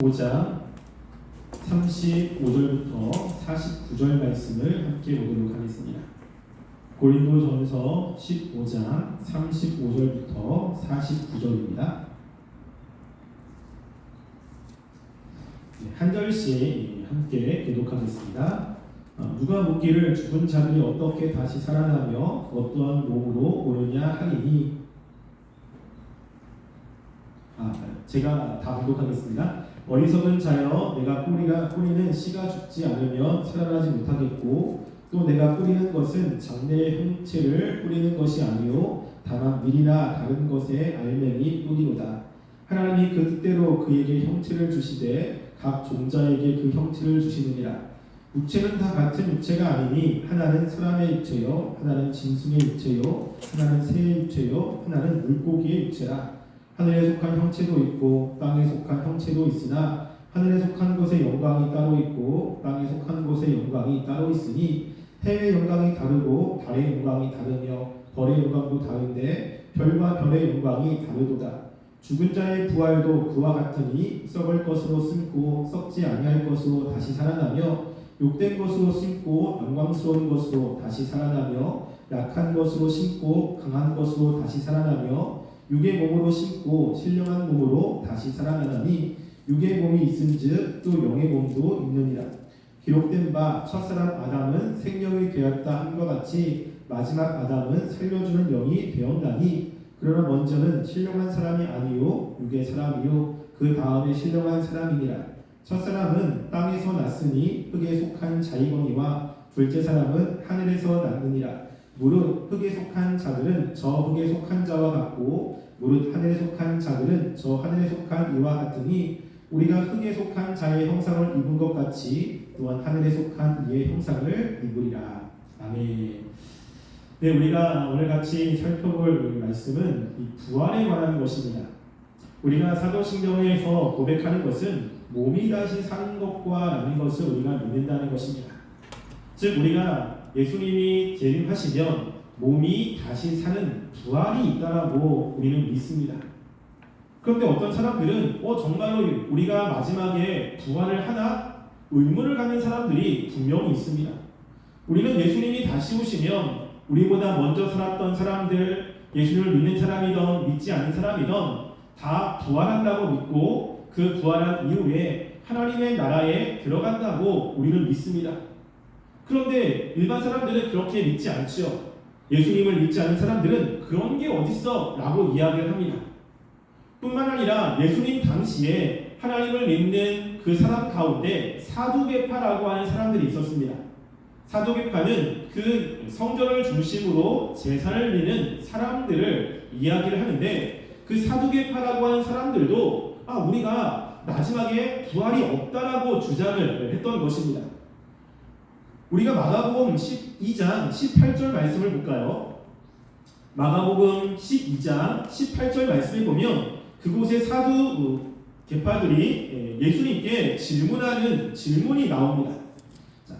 5장 35절부터 49절 말씀을 함께 보도록 하겠습니다. 고린도전서 15장 35절부터 49절입니다. 네, 한 절씩 함께 교독하겠습니다. 어, 누가 묻기를 죽은 자들이 어떻게 다시 살아나며 어떠한 몸으로 오느냐 하리니 아, 제가 다 봉독하겠습니다. 어리석은 자여 내가 뿌리가 뿌리는 씨가 죽지 않으면 살아나지 못하겠고 또 내가 뿌리는 것은 장래의 형체를 뿌리는 것이 아니요 다만 밀이나 다른 것의 알맹이 뿌리로다. 하나님이 그 뜻대로 그에게 형체를 주시되 각 종자에게 그 형체를 주시느니라. 육체는 다 같은 육체가 아니니 하나는 사람의 육체요 하나는 짐승의 육체요 하나는 새의 육체요 하나는 물고기의 육체라. 하늘에 속한 형체도 있고 땅에 속한 형체도 있으나 하늘에 속한 것의 영광이 따로 있고 땅에 속한 것의 영광이 따로 있으니 해의 영광이 다르고 달의 영광이 다르며 벌의 영광도 다른데 별과 별의 영광이 다르도다. 죽은 자의 부활도 그와 같으니 썩을 것으로 숨고 썩지 아니할 것으로 다시 살아나며 욕된 것으로 심고 영광스러운 것으로 다시 살아나며 약한 것으로 심고 강한 것으로 다시 살아나며 육의 몸으로 심고 신령한 몸으로 다시 살아나니 육의 몸이 있은즉 또 영의 몸도 있느니라. 기록된 바 첫사람 아담은 생명이 되었다 함과 같이 마지막 아담은 살려주는 영이 되었나니 그러나 먼저는 신령한 사람이 아니요 육의 사람이요 그 다음에 신령한 사람이니라. 첫 사람은 땅에서 났으니 흙에 속한 자이거니와 둘째 사람은 하늘에서 났느니라 무릇 흙에 속한 자들은 저 흙에 속한 자와 같고 무릇 하늘에 속한 자들은 저 하늘에 속한 이와 같으니 우리가 흙에 속한 자의 형상을 입은 것 같이 또한 하늘에 속한 이의 형상을 입으리라. 아멘. 네, 우리가 오늘 같이 살펴볼 말씀은 이 부활에 관한 것입니다. 우리가 사도신경에서 고백하는 것은 몸이 다시 사는 것과 라는 것을 우리가 믿는다는 것입니다. 즉 우리가 예수님이 재림하시면 몸이 다시 사는 부활이 있다라고 우리는 믿습니다. 그런데 어떤 사람들은 어 정말로 우리가 마지막에 부활을 하나 의문을 갖는 사람들이 분명히 있습니다. 우리는 예수님이 다시 오시면 우리보다 먼저 살았던 사람들, 예수님을 믿는 사람이던 믿지 않는 사람이던 다 부활한다고 믿고 그 부활한 이후에 하나님의 나라에 들어간다고 우리는 믿습니다. 그런데 일반 사람들은 그렇게 믿지 않죠. 예수님을 믿지 않는 사람들은 그런 게 어딨어? 라고 이야기를 합니다. 뿐만 아니라 예수님 당시에 하나님을 믿는 그 사람 가운데 사두개파라고 하는 사람들이 있었습니다. 사두개파는 그 성전을 중심으로 제사를 미는 사람들을 이야기를 하는데 그 사두개파라고 하는 사람들도 아 우리가 마지막에 부활이 없다라고 주장을 했던 것입니다. 우리가 마가복음 12장 18절 말씀을 볼까요? 마가복음 12장 18절 말씀을 보면 그곳에 사두 개파들이 예수님께 질문하는 질문이 나옵니다. 자,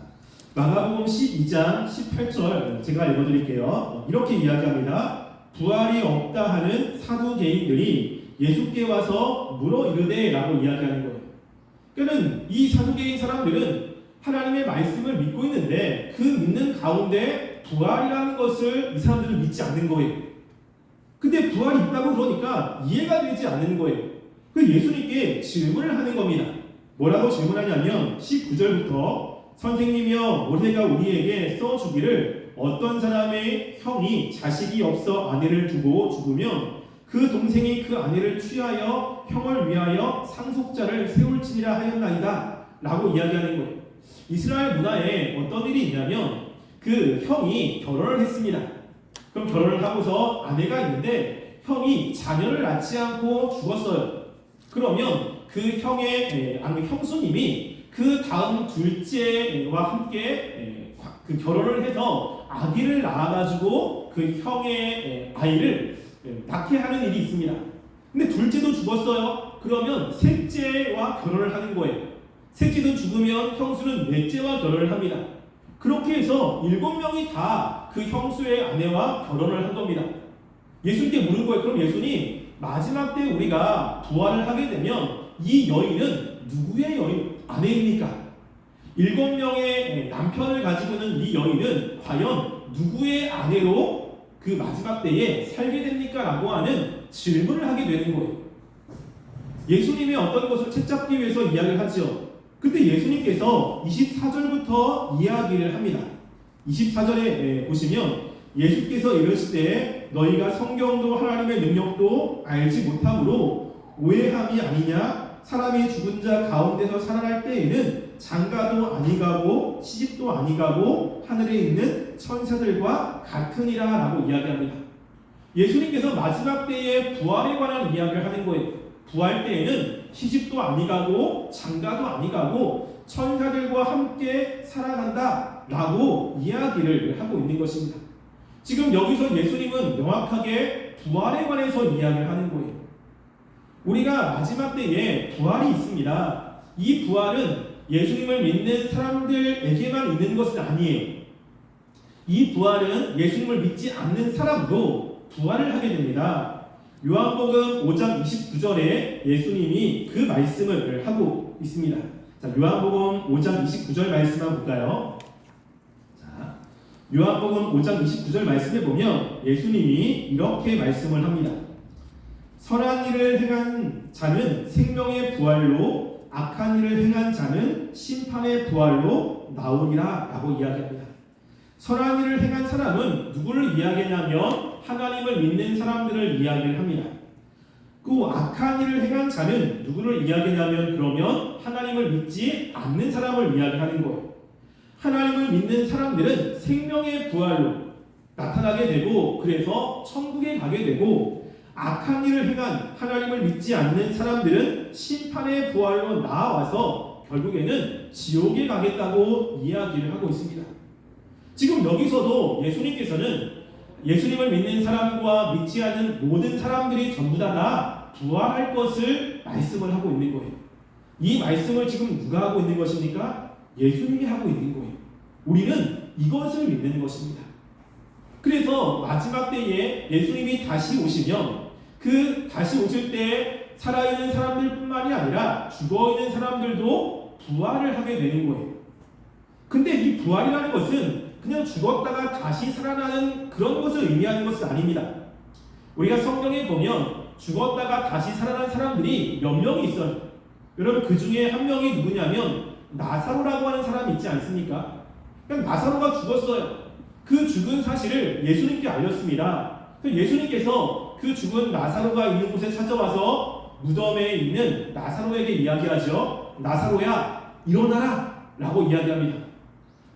마가복음 12장 18절 제가 읽어드릴게요. 이렇게 이야기합니다. 부활이 없다 하는 사두개인들이 예수께 와서 물어 이르되라고 이야기하는 거예요. 그러면 이 사두개인 사람들은 하나님의 말씀을 믿고 있는데 그 믿는 가운데 부활이라는 것을 이 사람들은 믿지 않는 거예요. 근데 부활이 있다고 그러니까 이해가 되지 않는 거예요. 그 예수님께 질문을 하는 겁니다. 뭐라고 질문하냐면 19절부터 선생님이여 올해가 우리에게 써주기를 어떤 사람의 형이 자식이 없어 아내를 두고 죽으면 그 동생이 그 아내를 취하여 형을 위하여 상속자를 세울지니라 하였나이다 라고 이야기하는 거예요. 이스라엘 문화에 어떤 일이 있냐면 그 형이 결혼을 했습니다. 그럼 결혼을 하고서 아내가 있는데 형이 자녀를 낳지 않고 죽었어요. 그러면 그 형의 아니 형수님이 그 다음 둘째와 함께 그 결혼을 해서 아기를 낳아가지고 그 형의 아이를 낳게 하는 일이 있습니다. 근데 둘째도 죽었어요. 그러면 셋째와 결혼을 하는 거예요. 셋째도 죽으면 형수는 넷째와 결혼을 합니다. 그렇게 해서 일곱 명이 다 그 형수의 아내와 결혼을 한 겁니다. 예수님께 물은 거예요. 그럼 예수님 마지막 때 우리가 부활을 하게 되면 이 여인은 누구의 여인 아내입니까? 일곱 명의 남편을 가지고 있는 이 여인은 과연 누구의 아내로 그 마지막 때에 살게 됩니까? 라고 하는 질문을 하게 되는 거예요. 예수님의 어떤 것을 채잡기 위해서 이야기를 하죠. 근데 예수님께서 24절부터 이야기를 합니다. 24절에 보시면 예수께서 때 너희가 성경도 하나님의 능력도 알지 못함으로 오해함이 아니냐 사람이 죽은 자 가운데서 살아날 때에는 장가도 아니가고 시집도 아니가고 하늘에 있는 천사들과 같으니라 라고 이야기합니다. 예수님께서 마지막 때의 부활에 관한 이야기를 하는 거예요. 부활 때에는 시집도 아니가고 장가도 아니가고 천사들과 함께 살아간다 라고 이야기를 하고 있는 것입니다. 지금 여기서 예수님은 명확하게 부활에 관해서 이야기를 하는 거예요. 우리가 마지막 때에 부활이 있습니다. 이 부활은 예수님을 믿는 사람들에게만 있는 것은 아니에요. 이 부활은 예수님을 믿지 않는 사람도 부활을 하게 됩니다. 요한복음 5장 29절에 예수님이 그 말씀을 하고 있습니다. 자, 요한복음 5장 29절 말씀 한번 볼까요? 자, 요한복음 5장 29절 말씀에 보면 예수님이 이렇게 말씀을 합니다. 선한 일을 행한 자는 생명의 부활로 악한 일을 행한 자는 심판의 부활로 나오리라 라고 이야기합니다. 선한 일을 행한 사람은 누구를 이야기하냐면 하나님을 믿는 사람들을 이야기를 합니다. 그 악한 일을 행한 자는 누구를 이야기하냐면 그러면 하나님을 믿지 않는 사람을 이야기하는 거예요. 하나님을 믿는 사람들은 생명의 부활로 나타나게 되고 그래서 천국에 가게 되고 악한 일을 행한 하나님을 믿지 않는 사람들은 심판의 부활로 나와서 결국에는 지옥에 가겠다고 이야기를 하고 있습니다. 지금 여기서도 예수님께서는 예수님을 믿는 사람과 믿지 않는 모든 사람들이 전부 다, 다 부활할 것을 말씀을 하고 있는 거예요. 이 말씀을 지금 누가 하고 있는 것입니까? 예수님이 하고 있는 거예요. 우리는 이것을 믿는 것입니다. 그래서 마지막 때에 예수님이 다시 오시면 그 다시 오실 때 살아있는 사람들뿐만이 아니라 죽어있는 사람들도 부활을 하게 되는 거예요. 근데 이 부활이라는 것은 그냥 죽었다가 다시 살아나는 그런 것을 의미하는 것은 아닙니다. 우리가 성경에 보면 죽었다가 다시 살아난 사람들이 몇 명이 있어요. 여러분 그 중에 한 명이 누구냐면 나사로라고 하는 사람이 있지 않습니까? 그냥 나사로가 죽었어요. 그 죽은 사실을 예수님께 알렸습니다. 예수님께서 그 죽은 나사로가 있는 곳에 찾아와서 무덤에 있는 나사로에게 이야기하죠. 나사로야 일어나라 라고 이야기합니다.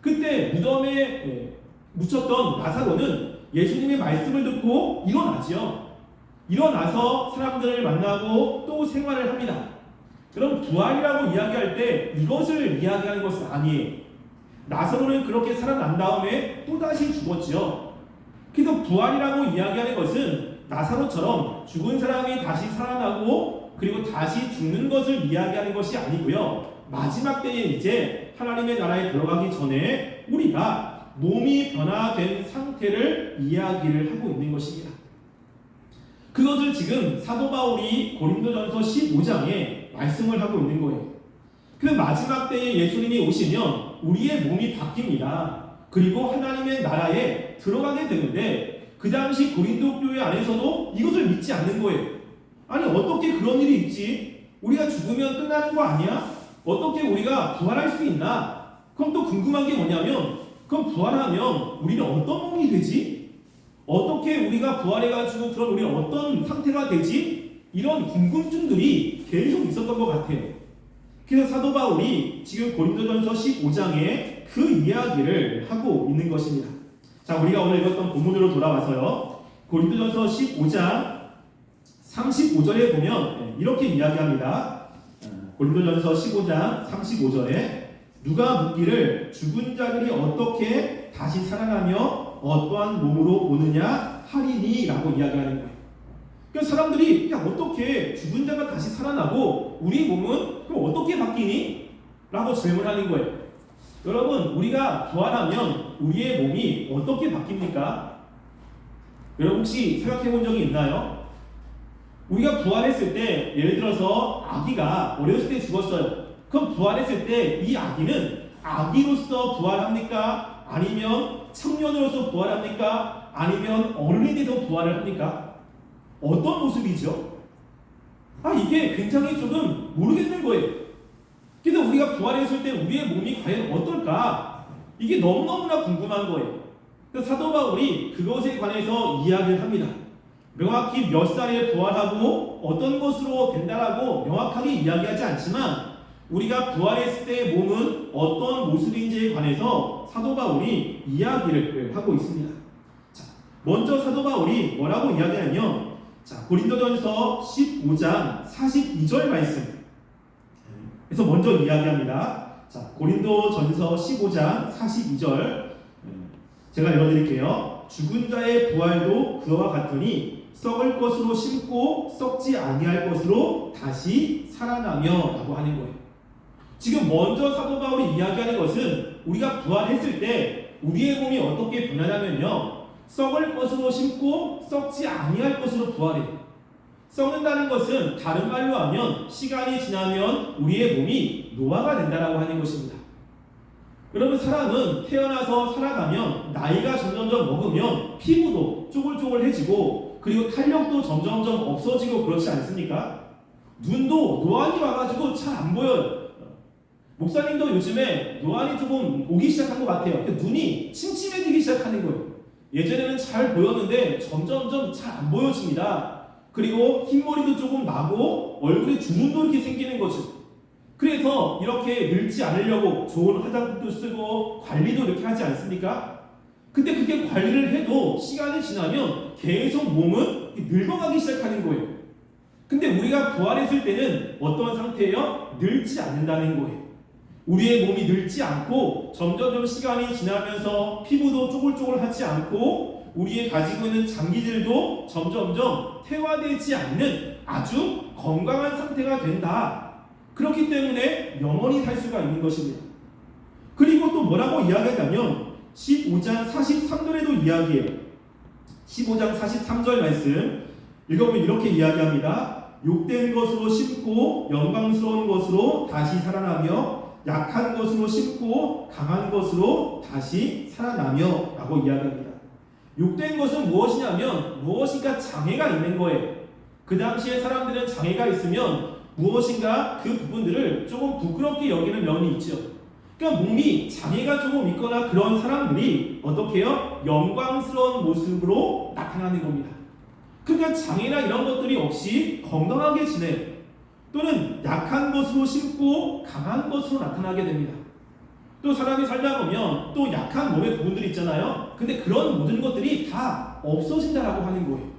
그때 무덤에 묻혔던 나사로는 예수님의 말씀을 듣고 일어나지요. 일어나서 사람들을 만나고 또 생활을 합니다. 그럼 부활이라고 이야기할 때 이것을 이야기하는 것은 아니에요. 나사로는 그렇게 살아난 다음에 또다시 죽었지요. 그래서 부활이라고 이야기하는 것은 나사로처럼 죽은 사람이 다시 살아나고 그리고 다시 죽는 것을 이야기하는 것이 아니고요. 마지막 때에 이제 하나님의 나라에 들어가기 전에 우리가 몸이 변화된 상태를 이야기를 하고 있는 것입니다. 그것을 지금 사도 바울이 고린도전서 15장에 말씀을 하고 있는 거예요. 그 마지막 때에 예수님이 오시면 우리의 몸이 바뀝니다. 그리고 하나님의 나라에 들어가게 되는데 그 당시 고린도 교회 안에서도 이것을 믿지 않는 거예요. 아니 어떻게 그런 일이 있지? 우리가 죽으면 끝나는 거 아니야? 어떻게 우리가 부활할 수 있나? 그럼 또 궁금한 게 뭐냐면 그럼 부활하면 우리는 어떤 몸이 되지? 어떻게 우리가 부활해가지고 그럼 우리 어떤 상태가 되지? 이런 궁금증들이 계속 있었던 것 같아요. 그래서 사도 바울이 지금 고린도전서 15장에 그 이야기를 하고 있는 것입니다. 자, 우리가 오늘 읽었던 본문으로 돌아와서요. 고린도전서 15장 35절에 보면 이렇게 이야기합니다. 고린도전서 15장 35절에 누가 묻기를 죽은 자들이 어떻게 다시 살아나며 어떠한 몸으로 오느냐 하리니라고 이야기하는 거예요. 그러니까 사람들이 야 어떻게 죽은 자가 다시 살아나고 우리 몸은 그럼 어떻게 바뀌니? 라고 질문하는 거예요. 여러분 우리가 부활하면 우리의 몸이 어떻게 바뀝니까? 여러분 혹시 생각해 본 적이 있나요? 우리가 부활했을 때 예를 들어서 아기가 어렸을 때 죽었어요. 그럼 부활했을 때 이 아기는 아기로서 부활합니까? 아니면 청년으로서 부활합니까? 아니면 어른이 돼서 부활을 합니까? 어떤 모습이죠? 아 이게 굉장히 조금 모르겠는 거예요. 그래서 우리가 부활했을 때 우리의 몸이 과연 어떨까? 이게 너무너무나 궁금한 거예요. 사도 바울이 그것에 관해서 이야기를 합니다. 명확히 몇 살에 부활하고 어떤 것으로 된다라고 명확하게 이야기하지 않지만 우리가 부활했을 때의 몸은 어떤 모습인지에 관해서 사도 바울이 이야기를 하고 있습니다. 자, 먼저 사도 바울이 뭐라고 이야기하냐면 자, 고린도전서 15장 42절 말씀. 그래서 먼저 이야기합니다. 자, 고린도전서 15장 42절. 제가 읽어 드릴게요. 죽은 자의 부활도 그와 같으니 썩을 것으로 심고 썩지 아니할 것으로 다시 살아나며 라고 하는 거예요. 지금 먼저 사도 바울이 이야기하는 것은 우리가 부활했을 때 우리의 몸이 어떻게 변하냐면요. 썩을 것으로 심고 썩지 아니할 것으로 부활해요. 썩는다는 것은 다른 말로 하면 시간이 지나면 우리의 몸이 노화가 된다라고 하는 것입니다. 여러분 사람은 태어나서 살아가면 나이가 점점점 먹으면 피부도 쪼글쪼글해지고 그리고 탄력도 점점점 없어지고 그렇지 않습니까? 눈도 노안이 와가지고 잘 안 보여요. 목사님도 요즘에 노안이 조금 오기 시작한 것 같아요. 그 눈이 침침해지기 시작하는 거예요. 예전에는 잘 보였는데 점점점 잘 안 보여집니다. 그리고 흰머리도 조금 나고 얼굴에 주문도 이렇게 생기는 거죠. 그래서 이렇게 늙지 않으려고 좋은 화장품도 쓰고 관리도 이렇게 하지 않습니까? 근데 그게 관리를 해도 시간이 지나면 계속 몸은 늙어가기 시작하는 거예요. 근데 우리가 부활했을 때는 어떤 상태예요? 늙지 않는다는 거예요. 우리의 몸이 늙지 않고 점점점 시간이 지나면서 피부도 쪼글쪼글하지 않고 우리의 가지고 있는 장기들도 점점점 퇴화되지 않는 아주 건강한 상태가 된다. 그렇기 때문에 영원히 살 수가 있는 것입니다. 그리고 또 뭐라고 이야기하냐면 15장 43절에도 이야기해요. 15장 43절 말씀 읽어보면 이렇게 이야기합니다. 욕된 것으로 심고 영광스러운 것으로 다시 살아나며 약한 것으로 심고 강한 것으로 다시 살아나며 라고 이야기합니다. 욕된 것은 무엇이냐면 무엇인가 장애가 있는 거예요. 그 당시에 사람들은 장애가 있으면 무엇인가 그 부분들을 조금 부끄럽게 여기는 면이 있죠. 그러니까 몸이 장애가 조금 있거나 그런 사람들이 어떻게 해요? 영광스러운 모습으로 나타나는 겁니다. 그러니까 장애나 이런 것들이 없이 건강하게 지내요. 또는 약한 것으로 심고 강한 것으로 나타나게 됩니다. 또 사람이 살다 보면 또 약한 몸의 부분들이 있잖아요. 근데 그런 모든 것들이 다 없어진다라고 하는 거예요.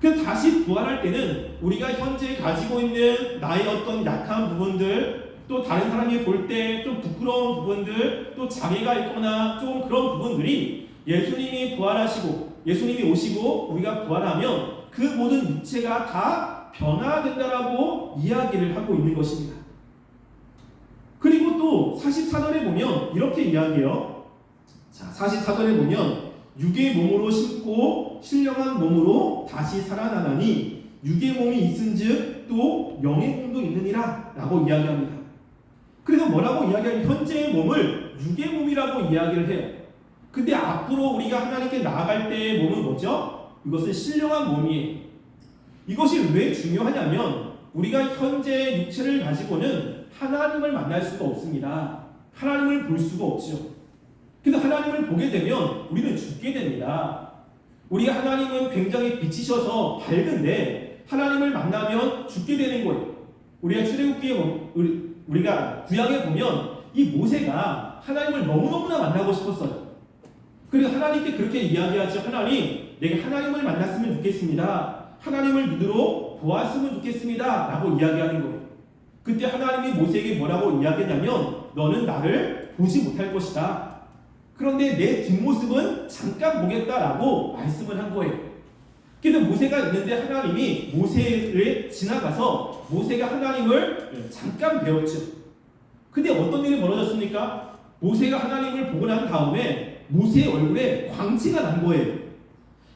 그 다시 부활할 때는 우리가 현재 가지고 있는 나의 어떤 약한 부분들 또 다른 사람이 볼 때 좀 부끄러운 부분들 또 장애가 있거나 좀 그런 부분들이 예수님이 부활하시고 예수님이 오시고 우리가 부활하면 그 모든 육체가 다 변화된다라고 이야기를 하고 있는 것입니다. 그리고 또 44절에 보면 이렇게 이야기해요. 자, 44절에 보면 육의 몸으로 심고 신령한 몸으로 다시 살아나나니 육의 몸이 있은즉 또 영의 몸도 있느니라 라고 이야기합니다. 그래서 뭐라고 이야기하면 현재의 몸을 육의 몸이라고 이야기를 해요. 근데 앞으로 우리가 하나님께 나아갈 때의 몸은 뭐죠? 이것은 신령한 몸이에요. 이것이 왜 중요하냐면 우리가 현재 육체를 가지고는 하나님을 만날 수가 없습니다. 하나님을 볼 수가 없죠. 그래서 하나님을 보게 되면 우리는 죽게 됩니다. 우리가 하나님은 굉장히 빛이셔서 밝은데 하나님을 만나면 죽게 되는 거예요. 우리가 출애굽기에 보- 우리- 우리가 구약에 보면 이 모세가 하나님을 너무너무나 만나고 싶었어요. 그래서 하나님께 그렇게 이야기하죠. 하나님, 내가 하나님을 만났으면 좋겠습니다. 하나님을 눈으로 보았으면 좋겠습니다. 라고 이야기하는 거예요. 그때 하나님이 모세에게 뭐라고 이야기했냐면 너는 나를 보지 못할 것이다. 그런데 내 뒷모습은 잠깐 보겠다라고 말씀을 한 거예요. 그래서 모세가 있는데 하나님이 모세를 지나가서 모세가 하나님을 잠깐 배웠죠. 근데 어떤 일이 벌어졌습니까? 모세가 하나님을 보고 난 다음에 모세의 얼굴에 광채가 난 거예요.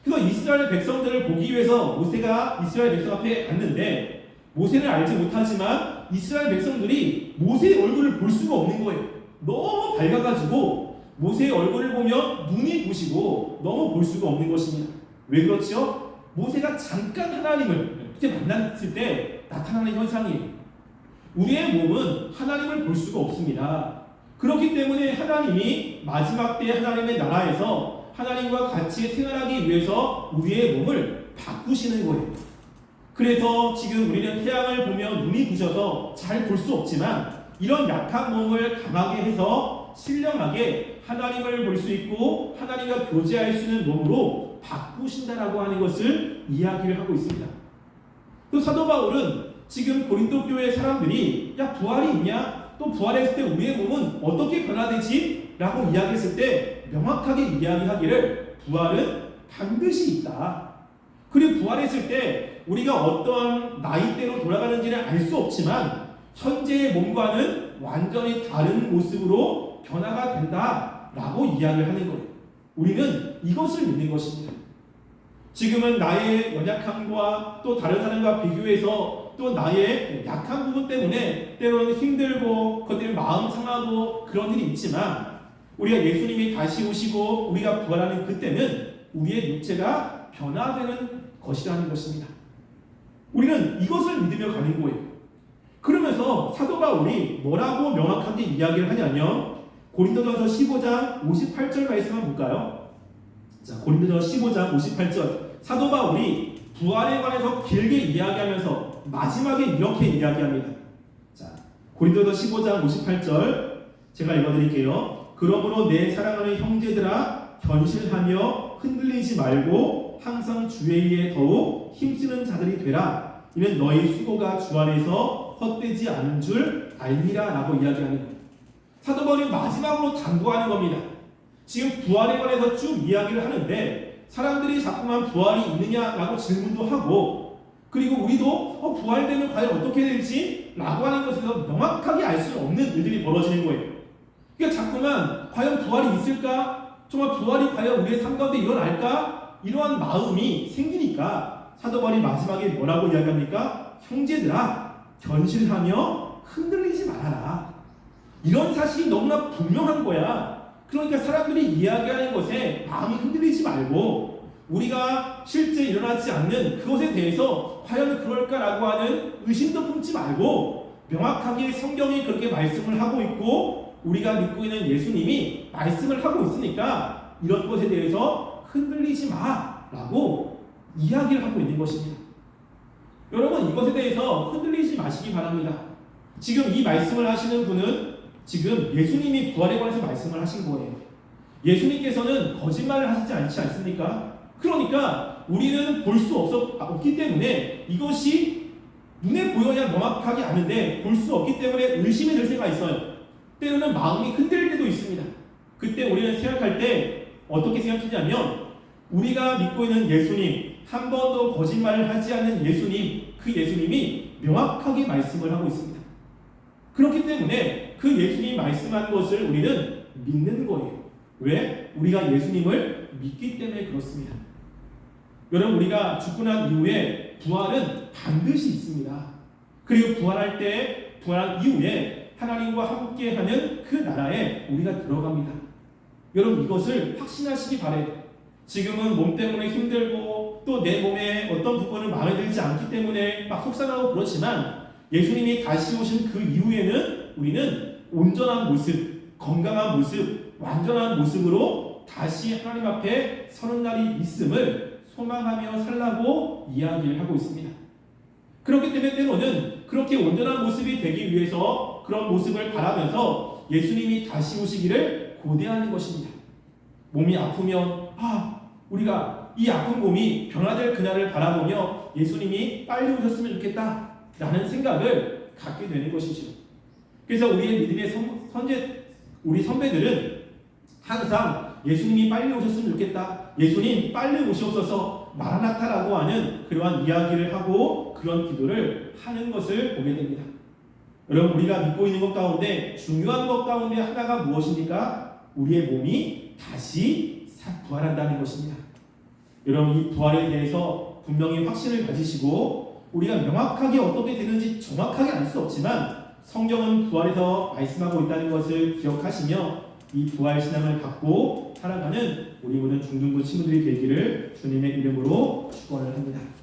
그래서 이스라엘 백성들을 보기 위해서 모세가 이스라엘 백성 앞에 갔는데 모세는 알지 못하지만 이스라엘 백성들이 볼 수가 없는 거예요. 너무 밝아가지고 모세의 얼굴을 보면 눈이 부시고 너무 볼 수가 없는 것입니다. 왜 그렇죠? 모세가 잠깐 하나님을 그때 만났을 때 나타나는 현상이에요. 우리의 몸은 하나님을 볼 수가 없습니다. 그렇기 때문에 하나님이 마지막 때 하나님의 나라에서 하나님과 같이 생활하기 위해서 우리의 몸을 바꾸시는 거예요. 그래서 지금 우리는 태양을 보면 눈이 부셔서 잘 볼 수 없지만 이런 약한 몸을 강하게 해서 신령하게 하나님을 볼 수 있고 하나님과 교제할 수 있는 몸으로 바꾸신다라고 하는 것을 이야기를 하고 있습니다. 또 사도 바울은 지금 고린도 교회 사람들이 야 부활이 있냐? 또 부활했을 때 우리의 몸은 어떻게 변화되지? 라고 이야기했을 때 명확하게 이야기하기를 부활은 반드시 있다. 그리고 부활했을 때 우리가 어떠한 나이대로 돌아가는지는 알 수 없지만 현재의 몸과는 완전히 다른 모습으로 변화가 된다 라고 이야기를 하는 거예요. 우리는 이것을 믿는 것입니다. 지금은 나의 연약함과 또 다른 사람과 비교해서 또 나의 약한 부분 때문에 때로는 힘들고 그것 때문에 마음 상하고 그런 일이 있지만 우리가 예수님이 다시 오시고 우리가 부활하는 그때는 우리의 육체가 변화되는 것이라는 것입니다. 우리는 이것을 믿으며 가는 거예요. 그러면서 사도 바울이 뭐라고 명확하게 이야기를 하냐면 고린도전서 15장 58절 말씀을 볼까요? 자, 고린도전서 15장 58절 사도 바울이 부활에 관해서 길게 이야기하면서 마지막에 이렇게 이야기합니다. 자, 고린도전서 15장 58절 제가 읽어드릴게요. 그러므로 내 사랑하는 형제들아 견실하며 흔들리지 말고 항상 주의 일에 더욱 힘쓰는 자들이 되라. 이는 너희 수고가 주 안에서 헛되지 않은 줄 알리라라고 이야기하는 거예요. 사도 바울이 마지막으로 당부하는 겁니다. 지금 부활에 관해서 쭉 이야기를 하는데 사람들이 자꾸만 부활이 있느냐라고 질문도 하고 그리고 우리도 어, 부활되면 과연 어떻게 될지 라고 하는 것에서 명확하게 알 수 없는 일들이 벌어지는 거예요. 그러니까 자꾸만 과연 부활이 있을까? 정말 부활이 과연 우리의 삶 가운데 일어날까? 이러한 마음이 생기니까 사도 바울이 마지막에 뭐라고 이야기합니까? 형제들아 견실하며 흔들리지 말아라. 이런 사실이 너무나 분명한 거야. 그러니까 사람들이 이야기하는 것에 마음이 흔들리지 말고 우리가 실제 일어나지 않는 그것에 대해서 과연 그럴까라고 하는 의심도 품지 말고 명확하게 성경이 그렇게 말씀을 하고 있고 우리가 믿고 있는 예수님이 말씀을 하고 있으니까 이런 것에 대해서 흔들리지 마라고 이야기를 하고 있는 것입니다. 여러분 이것에 대해서 흔들리지 마시기 바랍니다. 지금 이 말씀을 하시는 분은 지금 예수님이 부활에 관해서 말씀을 하신 거예요. 예수님께서는 거짓말을 하시지 않지 않습니까? 그러니까 우리는 볼 수 없기 때문에 이것이 눈에 보여야 명확하게 아는데 볼 수 없기 때문에 의심이 들 때가 있어요. 때로는 마음이 흔들릴 때도 있습니다. 그때 우리는 생각할 때 어떻게 생각하냐면 우리가 믿고 있는 예수님 한 번도 거짓말을 하지 않는 예수님 그 예수님이 명확하게 말씀을 하고 있습니다. 그렇기 때문에 그 예수님이 말씀한 것을 우리는 믿는 거예요. 왜? 우리가 예수님을 믿기 때문에 그렇습니다. 여러분 우리가 죽고 난 이후에 부활은 반드시 있습니다. 그리고 부활할 때 부활한 이후에 하나님과 함께하는 그 나라에 우리가 들어갑니다. 여러분 이것을 확신하시기 바래요. 지금은 몸 때문에 힘들고 또 내 몸에 어떤 부분을 마음에 들지 않기 때문에 막 속상하고 그렇지만 예수님이 다시 오신 그 이후에는 우리는 온전한 모습, 건강한 모습, 완전한 모습으로 다시 하나님 앞에 서는 날이 있음을 소망하며 살라고 이야기를 하고 있습니다. 그렇기 때문에 때로는 그렇게 온전한 모습이 되기 위해서 그런 모습을 바라면서 예수님이 다시 오시기를 고대하는 것입니다. 몸이 아프면 아 우리가 이 아픈 몸이 변화될 그날을 바라보며 예수님이 빨리 오셨으면 좋겠다 라는 생각을 갖게 되는 것이죠. 그래서 우리의 믿음의 선, 선제 우리 선배들은 항상 예수님이 빨리 오셨으면 좋겠다. 예수님 빨리 오시옵소서 마라나타라고 하는 그러한 이야기를 하고 그런 기도를 하는 것을 보게 됩니다. 여러분 우리가 믿고 있는 것 가운데 중요한 것 가운데 하나가 무엇입니까? 우리의 몸이 다시 부활한다는 것입니다. 여러분 이 부활에 대해서 분명히 확신을 가지시고 우리가 명확하게 어떻게 되는지 정확하게 알 수 없지만 성경은 부활에서 말씀하고 있다는 것을 기억하시며 이 부활 신앙을 갖고 살아가는 우리 모든 중등부 친구들이 되기를 주님의 이름으로 축원을 합니다.